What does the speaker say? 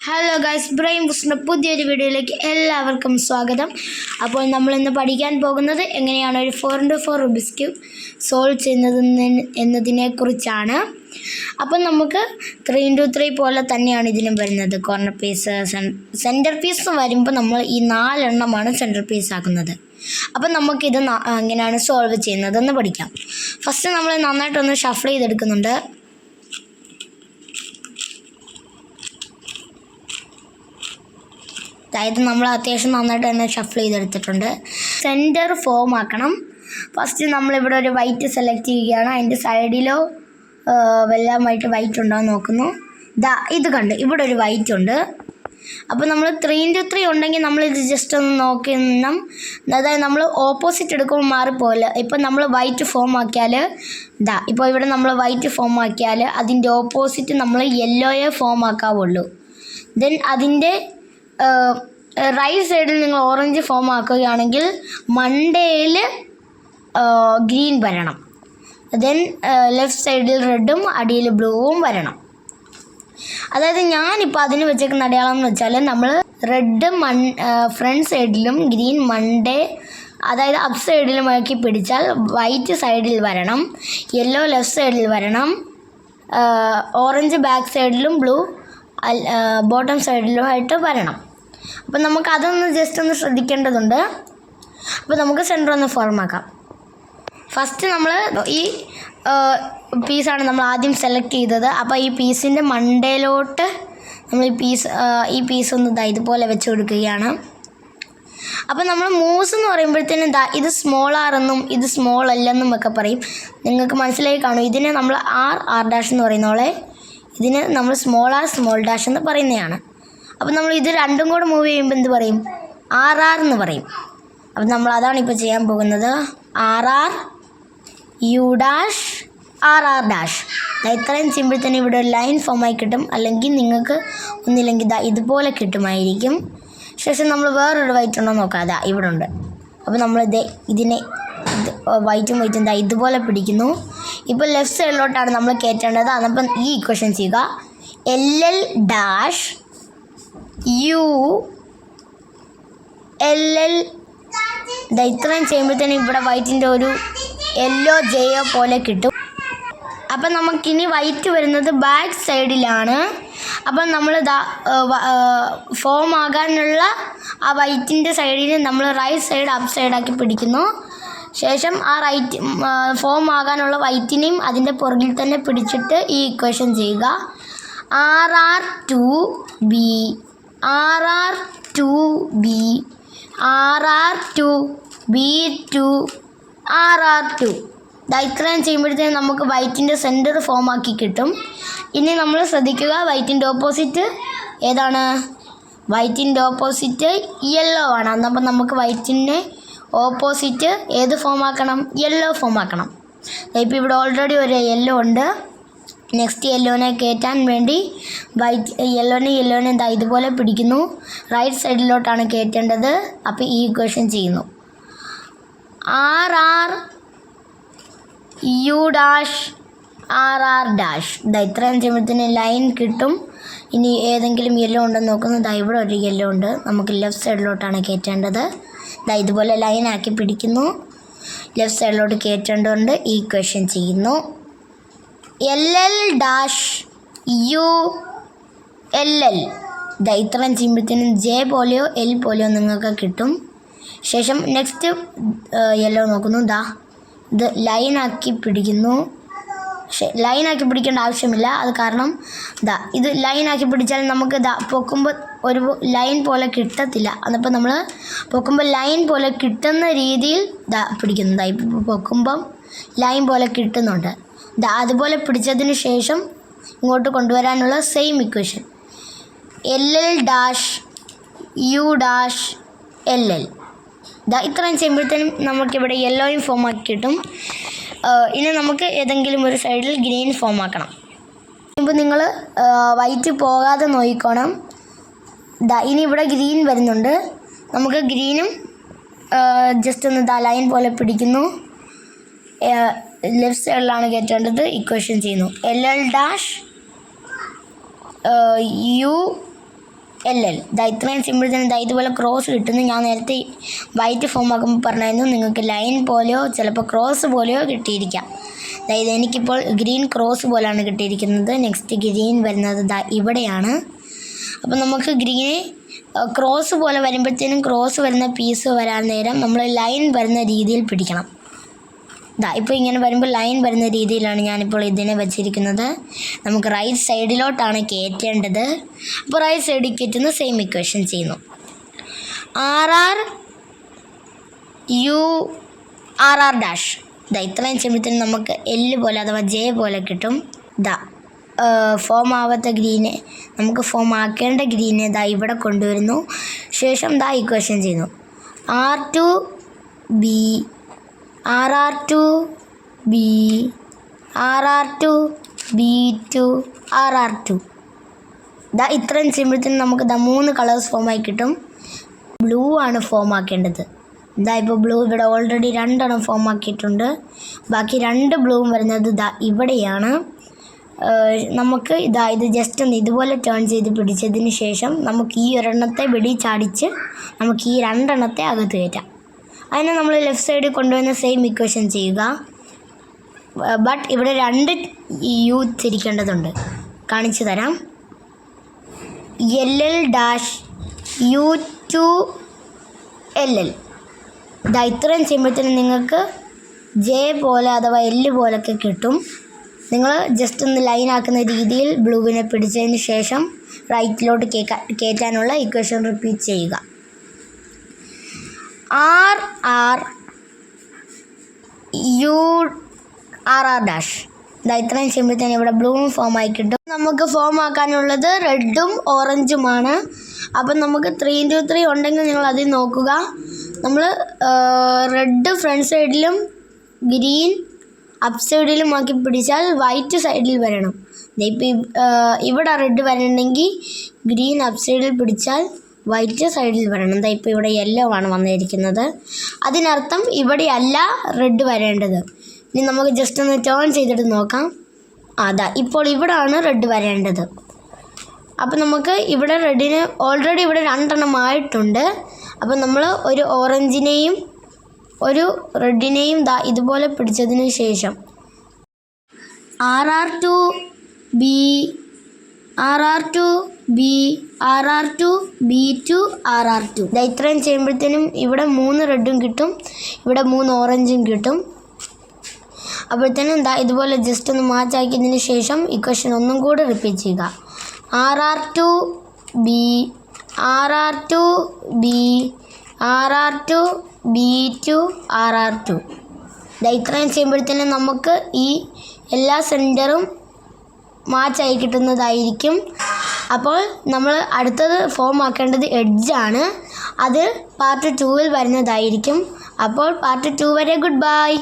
Hello guys brain ബുസ്റ്റിന്റെ പുതിയൊരു വീഡിയോയിലേക്ക് എല്ലാവർക്കും സ്വാഗതം. അപ്പോൾ നമ്മൾ ഇന്ന് പഠിക്കാൻ പോകുന്നത് എങ്ങനെയാണ് ഒരു four into four Rubik's cube solve ചെയ്യുന്നത് എന്നതിനെ കുറിച്ചാണ് അപ്പം നമുക്ക് ത്രീ ഇന്റു ത്രീ പോലെ തന്നെയാണ് ഇതിനും വരുന്നത്. കോർണർ പീസ് സെന്റർ പീസ് വരുമ്പോൾ നമ്മൾ ഈ നാലെണ്ണമാണ് സെന്റർ പീസ് ആക്കുന്നത്. അപ്പം നമുക്കിത് എങ്ങനെയാണ് സോൾവ് ചെയ്യുന്നതെന്ന് പഠിക്കാം. ഫസ്റ്റ് നമ്മൾ നന്നായിട്ടൊന്ന് ഷഫിൾ ചെയ്തെടുക്കുന്നുണ്ട്. അതായത് നമ്മൾ അത്യാവശ്യം നന്നായിട്ട് തന്നെ ഷഫിൾ ചെയ്തെടുത്തിട്ടുണ്ട്. സെന്റർ ഫോം ആക്കണം. ഫസ്റ്റ് നമ്മളിവിടെ ഒരു വൈറ്റ് സെലക്ട് ചെയ്യുകയാണ്. അതിന്റെ സൈഡിലോ വെല്ലാമായിട്ട് വൈറ്റ് ഉണ്ടോ നോക്കുന്നു. ദാ ഇത് കണ്ട്. ഇവിടെ ഒരു വൈറ്റ് ഉണ്ട്. അപ്പോൾ നമ്മൾ ത്രീ ഇന്റു ത്രീ ഉണ്ടെങ്കിൽ നമ്മളിത് ജസ്റ്റ് ഒന്ന് നോക്കി നിന്നും. അതായത് നമ്മൾ ഓപ്പോസിറ്റ് എടുക്കുമ്പോൾ മാറിപ്പോലെ ഇപ്പം നമ്മൾ വൈറ്റ് ഫോം ആക്കിയാൽ ദാ ഇപ്പോൾ ഇവിടെ നമ്മൾ വൈറ്റ് ഫോം ആക്കിയാൽ അതിന്റെ ഓപ്പോസിറ്റ് നമ്മൾ യെല്ലോയെ ഫോം ആക്കാവുള്ളൂ. ദെൻ അതിന്റെ റൈറ്റ് സൈഡിൽ നിങ്ങൾ ഓറഞ്ച് ഫോം ആക്കുകയാണെങ്കിൽ മൺഡേയിൽ ഗ്രീൻ വരണം. ദെൻ ലെഫ്റ്റ് സൈഡിൽ റെഡും അടിയിൽ ബ്ലൂവും വരണം. അതായത് ഞാനിപ്പോൾ അതിന് വെച്ചേക്കുന്ന അടയാളം എന്ന് വെച്ചാൽ നമ്മൾ റെഡ് മൺ ഫ്രണ്ട് സൈഡിലും ഗ്രീൻ മൺഡേ അതായത് അപ് സൈഡിലും ആക്കി പിടിച്ചാൽ വൈറ്റ് സൈഡിൽ വരണം. യെല്ലോ ലെഫ്റ്റ് സൈഡിൽ വരണം. ഓറഞ്ച് ബാക്ക് സൈഡിലും ബ്ലൂ ബോട്ടം സൈഡിലുമായിട്ട് വരണം. അപ്പം നമുക്ക് അതൊന്ന് ജസ്റ്റ് ഒന്ന് ശ്രദ്ധിക്കേണ്ടതുണ്ട്. അപ്പോൾ നമുക്ക് സെന്റർ ഒന്ന് ഫോം ആക്കാം. ഫസ്റ്റ് നമ്മൾ ഈ പീസാണ് നമ്മൾ ആദ്യം സെലക്ട് ചെയ്തത്. അപ്പോൾ ഈ പീസിന്റെ മണ്ടയിലോട്ട് നമ്മൾ ഈ പീസ് ഈ പീസ് ഒന്ന് ദാ ഇതുപോലെ വെച്ച് കൊടുക്കുകയാണ്. അപ്പോൾ നമ്മൾ മൂസ് എന്ന് പറയുമ്പോഴത്തേനും ദാ ഇത് സ്മോൾ ആർ എന്നും ഇത് സ്മോൾ അല്ലെന്നും ഒക്കെ പറയും. നിങ്ങൾക്ക് മനസ്സിലായി കാണും. ഇതിനെ നമ്മൾ ആർ ആർ ഡാഷ് എന്ന് പറയുന്നോളെ ഇതിന് നമ്മൾ സ്മോൾ ആർ സ്മോൾ ഡാഷ് എന്ന് പറയുന്നതാണ്. അപ്പോൾ നമ്മൾ ഇത് രണ്ടും കൂടെ മൂവ് ചെയ്യുമ്പോൾ എന്ത് പറയും? ആർ ആർ എന്ന് പറയും. അപ്പം നമ്മൾ അതാണ് ഇപ്പോൾ ചെയ്യാൻ പോകുന്നത്. R R U dash R R dash. ഇത്രയും സിമ്പിൾ തന്നെ ഇവിടെ ഒരു ലൈൻ ഫോമായി കിട്ടും. അല്ലെങ്കിൽ നിങ്ങൾക്ക് ഒന്നില്ലെങ്കിൽ ഇതാ ഇതുപോലെ കിട്ടുമായിരിക്കും. ശേഷം നമ്മൾ വേറൊരു വൈറ്റ് ഉണ്ടോ നോക്കാം. അതാ ഇവിടെ ഉണ്ട്. അപ്പോൾ നമ്മൾ ഇത് ഇതിനെ ഇത് വൈറ്റും വൈറ്റും ഇതാ ഇതുപോലെ പിടിക്കുന്നു. ഇപ്പോൾ ലെഫ്റ്റ് സൈഡിലോട്ടാണ് നമ്മൾ കയറ്റേണ്ടത്. അതപ്പം ഈ ഇക്വേഷൻ ചെയ്യുക. L L dash U L L. ഇത്രയും ചെയ്യുമ്പോഴത്തേനും ഇവിടെ വൈറ്റിന്റെ ഒരു യെല്ലോ ജയോ പോലെ കിട്ടും. അപ്പം നമുക്കിനി വൈറ്റ് വരുന്നത് ബാക്ക് സൈഡിലാണ് അപ്പം നമ്മൾ ഫോം ആകാനുള്ള ആ വൈറ്റിന്റെ സൈഡിൽ നമ്മൾ റൈറ്റ് സൈഡ് അപ്പ് സൈഡാക്കി പിടിക്കുന്നു. ശേഷം ആ റൈറ്റ് ഫോം ആകാനുള്ള വൈറ്റിനെയും അതിന്റെ പുറകിൽ തന്നെ പിടിച്ചിട്ട് ഈ ഇക്വേഷൻ ചെയ്യുക. R R two B R R two B. R R two B two R R two. ഇത്രയും ചെയ്യുമ്പോഴത്തേനും നമുക്ക് വൈറ്റിന്റെ സെന്റർ ഫോം ആക്കി കിട്ടും. ഇനി നമ്മൾ ശ്രദ്ധിക്കുക വൈറ്റിന്റെ ഓപ്പോസിറ്റ് ഏതാണ്? വൈറ്റിന്റെ ഓപ്പോസിറ്റ് യെല്ലോ ആണ്. അന്നപ്പം നമുക്ക് വൈറ്റിന്റെ ഓപ്പോസിറ്റ് ഏത് ഫോം ആക്കണം? യെല്ലോ ഫോം ആക്കണം. ഇപ്പോൾ ഇവിടെ ഓൾറെഡി ഒരു യെല്ലോ ഉണ്ട്. നെക്സ്റ്റ് യെല്ലോനെ കയറ്റാൻ വേണ്ടി വൈറ്റ് യെല്ലോനെ യെല്ലോനെ ദാ ഇതുപോലെ പിടിക്കുന്നു. റൈറ്റ് സൈഡിലോട്ടാണ് കയറ്റേണ്ടത് അപ്പോൾ ഈ ഇക്വേഷൻ ചെയ്യുന്നു. R R U dash R R dash ഇതാ ഇത്രയും ചെയ്യുമ്പോഴത്തേന് ലൈൻ കിട്ടും. ഇനി ഏതെങ്കിലും യെല്ലോ ഉണ്ടെന്ന് നോക്കുന്നു. ദാ ഇവിടെ ഒരു യെല്ലോ ഉണ്ട്. നമുക്ക് ലെഫ്റ്റ് സൈഡിലോട്ടാണ് കയറ്റേണ്ടത് ദാ ഇതുപോലെ ലൈൻ ആക്കി പിടിക്കുന്നു. ലെഫ്റ്റ് സൈഡിലോട്ട് കയറ്റേണ്ടതുകൊണ്ട് ഈ ക്വസ്റ്റ്യൻ ചെയ്യുന്നു. L L dash U L L ദാ ഇത്രയും ചെയ്യുമ്പോഴത്തേനും ജെ പോലെയോ എൽ പോലെയോ നിങ്ങൾക്ക് കിട്ടും. ശേഷം നെക്സ്റ്റ് യെല്ലോ നോക്കുന്നു. ദാ ഇത് ലൈനാക്കി പിടിക്കുന്നു. പക്ഷേ ലൈനാക്കി പിടിക്കേണ്ട ആവശ്യമില്ല. അത് കാരണം ദാ ഇത് ലൈനാക്കി പിടിച്ചാൽ നമുക്ക് ദാ പൊക്കുമ്പോൾ ഒരു ലൈൻ പോലെ കിട്ടത്തില്ല. അതപ്പോൾ നമ്മൾ പൊക്കുമ്പോൾ ലൈൻ പോലെ കിട്ടുന്ന രീതിയിൽ ദാ പിടിക്കുന്നു. ദാ ഇപ്പോൾ പൊക്കുമ്പം ലൈൻ പോലെ കിട്ടുന്നുണ്ട്. അതുപോലെ പിടിച്ചതിന് ശേഷം ഇങ്ങോട്ട് കൊണ്ടുവരാനുള്ള same equation L L dash U dash L L ഇതാ ഇത്രയും ചെയ്യുമ്പോഴത്തേനും നമുക്കിവിടെ യെല്ലോയും ഫോം ആക്കി കിട്ടും ഇനി നമുക്ക് ഏതെങ്കിലും ഒരു സൈഡിൽ ഗ്രീൻ ഫോം ആക്കണം. ഇപ്പോൾ നിങ്ങൾ വൈറ്റ് പോകാതെ നോക്കിക്കോണം. ഇനി ഇവിടെ ഗ്രീൻ വരുന്നുണ്ട്. നമുക്ക് ഗ്രീനും ജസ്റ്റ് ഒന്ന് ദ ലൈൻ പോലെ പിടിക്കുന്നു. ലെഫ്റ്റ് സൈഡിലാണ് കയറ്റേണ്ടത്. ഇക്വേഷൻ ചെയ്യുന്നു. L L dash U L L ഇത്രയും സിമ്പിൾ തന്നെ. ദാ ഇതുപോലെ ക്രോസ് കിട്ടുന്നു. ഞാൻ നേരത്തെ വൈറ്റ് ഫോം ആക്കുമ്പോൾ പറഞ്ഞായിരുന്നു. നിങ്ങൾക്ക് ലൈൻ പോലെയോ ചിലപ്പോൾ ക്രോസ് പോലെയോ കിട്ടിയിരിക്കാം. അതായത് എനിക്കിപ്പോൾ ഗ്രീൻ ക്രോസ് പോലെയാണ് കിട്ടിയിരിക്കുന്നത്. നെക്സ്റ്റ് ഗ്രീൻ വരുന്നത് ഇവിടെയാണ്. അപ്പം നമുക്ക് ഗ്രീന് ക്രോസ് പോലെ വരുമ്പോഴത്തേനും ക്രോസ് വരുന്ന പീസ് വരാൻ നേരം നമ്മൾ ലൈൻ വരുന്ന രീതിയിൽ പിടിക്കണം. ഇതാ ഇപ്പോൾ ഇങ്ങനെ വരുമ്പോൾ ലൈൻ വരുന്ന രീതിയിലാണ് ഞാനിപ്പോൾ ഇതിനെ വെച്ചിരിക്കുന്നത്. നമുക്ക് റൈറ്റ് സൈഡിലോട്ടാണ് കയറ്റേണ്ടത് അപ്പോൾ റൈറ്റ് സൈഡിൽ കയറ്റുന്ന സെയിം ഇക്വേഷൻ ചെയ്യുന്നു. R R U R R dash ഇതാ ഇത്രയും ചെയ്യുമ്പോഴത്തേനും നമുക്ക് എല്ല് പോലെ അഥവാ ജെ പോലെ കിട്ടും. ദാ ഫോം ആവാത്ത ഗ്രീനെ നമുക്ക് ഫോം ആക്കേണ്ട ഗ്രീനെ ദാ ഇവിടെ കൊണ്ടുവരുന്നു. ശേഷം ദാ ഇക്വേഷൻ ചെയ്യുന്നു. R two B R R two B. R R two B two R R two. ദാ ഇത്രയും ചെയ്യുമ്പോഴത്തേനും നമുക്ക് ദാ മൂന്ന് കളേഴ്സ് ഫോമായി കിട്ടും. ബ്ലൂ ആണ് ഫോം ആക്കേണ്ടത്. ഇതാ ഇപ്പോൾ ബ്ലൂ ഇവിടെ ഓൾറെഡി രണ്ടെണ്ണം ഫോം ആക്കിയിട്ടുണ്ട്. ബാക്കി രണ്ട് ബ്ലൂവും വരുന്നത് ഇതാ ഇവിടെയാണ്. നമുക്ക് ഇതാ ഇത് ജസ്റ്റ് ഒന്ന് ഇതുപോലെ ടേൺ ചെയ്ത് പിടിച്ചതിന് ശേഷം നമുക്ക് ഈ ഒരെണ്ണത്തെ വെടി ചാടിച്ച് നമുക്ക് ഈ രണ്ടെണ്ണത്തെ അകത്ത് കയറ്റാം. അതിനെ നമ്മൾ ലെഫ്റ്റ് സൈഡിൽ കൊണ്ടുവന്ന് സെയിം ഇക്വേഷൻ ചെയ്യുക. ബട്ട് ഇവിടെ രണ്ട് യു തിരിക്കേണ്ടതുണ്ട് കാണിച്ചു തരാം. L L dash U two L L ഇതാ ഇത്രയും ചെയ്യുമ്പോഴത്തേനും നിങ്ങൾക്ക് ജെ പോലെ അഥവാ എല്ല് പോലൊക്കെ കിട്ടും. നിങ്ങൾ ജസ്റ്റ് ഒന്ന് ലൈൻ ആക്കുന്ന രീതിയിൽ ബ്ലൂവിനെ പിടിച്ചതിന് ശേഷം റൈറ്റിലോട്ട് കയറ്റാനുള്ള ഇക്വേഷൻ റിപ്പീറ്റ് ചെയ്യുക. R R U R R dash ഇതാ ഇത്രയും ചെയ്യുമ്പോഴത്തേനും ഇവിടെ ബ്ലൂവും ഫോം ആയി കിട്ടും. നമുക്ക് ഫോം ആക്കാനുള്ളത് റെഡും ഓറഞ്ചുമാണ് അപ്പം നമുക്ക് ത്രീ ഇന്റു ത്രീ ഉണ്ടെങ്കിൽ നിങ്ങൾ അതിൽ നോക്കുക. നമ്മൾ റെഡ് ഫ്രണ്ട് സൈഡിലും ഗ്രീൻ അപ്പ് സൈഡിലും ആക്കി പിടിച്ചാൽ വൈറ്റ് സൈഡിൽ വരണം. ഇപ്പം ഇവിടെ റെഡ് വരണമെങ്കിൽ ഗ്രീൻ അപ്പ് സൈഡിൽ പിടിച്ചാൽ വൈറ്റ് സൈഡിൽ വരണം. ദാ ഇപ്പോൾ ഇവിടെ യെല്ലോ ആണ് വന്നിരിക്കുന്നത്. അതിനർത്ഥം ഇവിടെയല്ല റെഡ് വരേണ്ടത്. ഇനി നമുക്ക് ജസ്റ്റ് ഒന്ന് ടേൺ ചെയ്തിട്ട് നോക്കാം. അതാ ഇപ്പോൾ ഇവിടാണ് റെഡ് വരേണ്ടത്. അപ്പോൾ നമുക്ക് ഇവിടെ റെഡിന് ഓൾറെഡി ഇവിടെ രണ്ടെണ്ണം ആയിട്ടുണ്ട്. അപ്പോൾ നമ്മൾ ഒരു ഓറഞ്ചിനെയും ഒരു റെഡിനെയും ദാ ഇതുപോലെ പിടിച്ചതിന് ശേഷം. R R two B R R two B R R two B two R R two. ഇത്രയും ചെയ്യുമ്പോഴത്തേനും ഇവിടെ മൂന്ന് റെഡും കിട്ടും ഇവിടെ മൂന്ന് ഓറഞ്ചും കിട്ടും. അപ്പോഴത്തേനും എന്താ ഇതുപോലെ ജസ്റ്റ് ഒന്ന് മാച്ച് ആക്കിയതിന് ശേഷം ഇക്വേഷൻ ഒന്നും കൂടെ റിപ്പീറ്റ് ചെയ്യുക. R R two B R R two B R R two B two R R two. ഇത്രയും ചെയ്യുമ്പോഴത്തേനും നമുക്ക് ഈ എല്ലാ സെന്ററും മാച്ചായി കിട്ടുന്നതായിരിക്കും. അപ്പോൾ നമ്മൾ അടുത്തത് ഫോം ആക്കേണ്ടത് എഡ്ജാണ് അത് പാർട്ട് ടൂവിൽ വരുന്നതായിരിക്കും. അപ്പോൾ പാർട്ട് ടു വരെ ഗുഡ് ബൈ